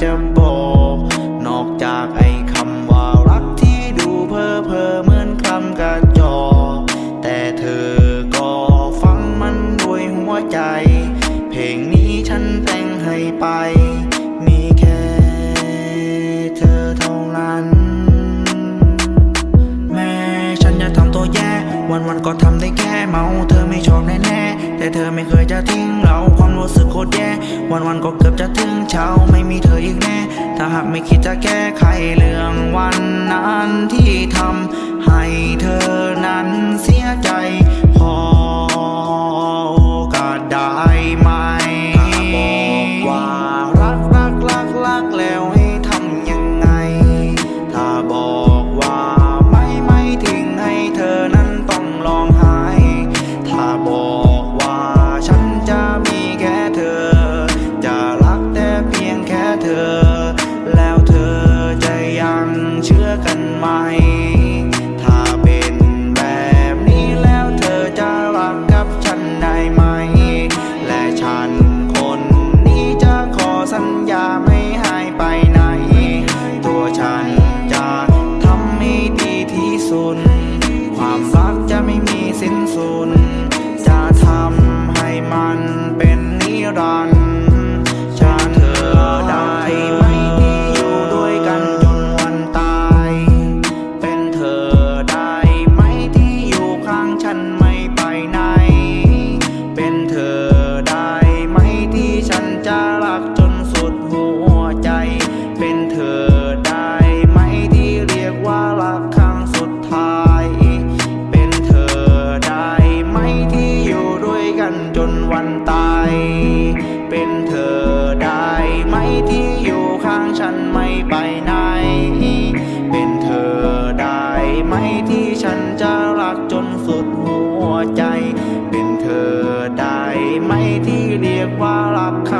freedom วันวันก็ทำได้แค่เมา เธอไม่ชอบแน่แต่เธอไม่เคยจะทิ้งเราความรู้สึกโคตรแย่ วันวันก็เกือบจะถึงเช้าไม่มีเธออีกแน่ ถ้าหากไม่คิดจะแก้ไขเรื่องวันนั้นที่ทำให้เธอนั้น ความรักจะไม่มีสิ้นสุด จะทำให้มันเป็นนิรันดร์ ที่ฉันจะรักจนสุดหัวใจ เป็นเธอได้ไหมที่เรียกว่ารักครั้งสุดท้า